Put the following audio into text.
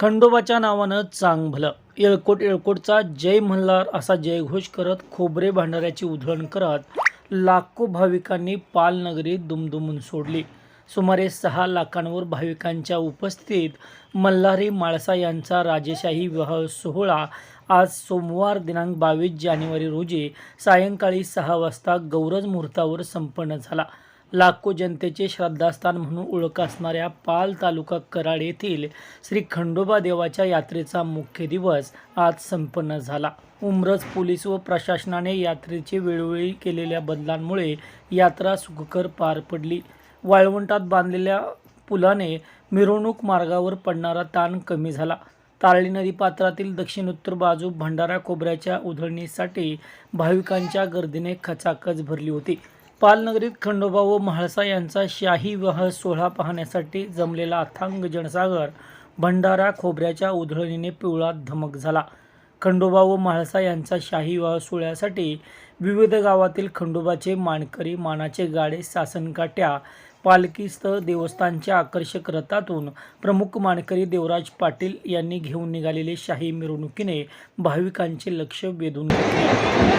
खंडोबाच्या नावानं चांगभलं येळकोट येळकोटचा जय मल्हार असा जयघोष करत खोबरे भांडाऱ्याची उधळण करत लाखो भाविकांनी पालनगरी दुमदुमून सोडली. सुमारे सहा लाखांवर भाविकांच्या उपस्थितीत मल्हारी माळसा यांचा राजेशाही विवाह सोहळा आज सोमवार दिनांक बावीस जानेवारी रोजी सायंकाळी सहा वाजता गौरज मुहूर्तावर संपन्न झाला. लाखो जनतेचे श्रद्धास्थान म्हणून ओळख असणाऱ्या पाल तालुका कराड येथील श्री खंडोबा देवाच्या यात्रेचा मुख्य दिवस आज संपन्न झाला. उमरज पोलीस व प्रशासनाने यात्रेचे वेळोवेळी केलेल्या बदलांमुळे यात्रा सुखकर पार पडली. वाळवंटात बांधलेल्या पुलाने मिरवणूक मार्गावर पडणारा ताण कमी झाला. तारळी नदी पात्रातील दक्षिणोत्तर बाजू भंडारा खोबऱ्याच्या उधळणीसाठी भाविकांच्या गर्दीने खचाखच भरली होती. पालनगरीत खंडोबा व म्हाळसा यांचा शाही विवाह सोहळा पाहण्यासाठी जमलेला अथांग जनसागर भंडारा खोबऱ्याच्या उधळणीने पिवळा धमक झाला. खंडोबा व म्हाळसा यांचा शाही विवाह सोहळ्यासाठी विविध गावातील खंडोबाचे मानकरी मानाचे गाडे सासनकाट्या पालखीसह देवस्थानच्या आकर्षक रथातून प्रमुख मानकरी देवराज पाटील यांनी घेऊन निघालेले शाही मिरवणुकीने भाविकांचे लक्ष वेधून घेतले.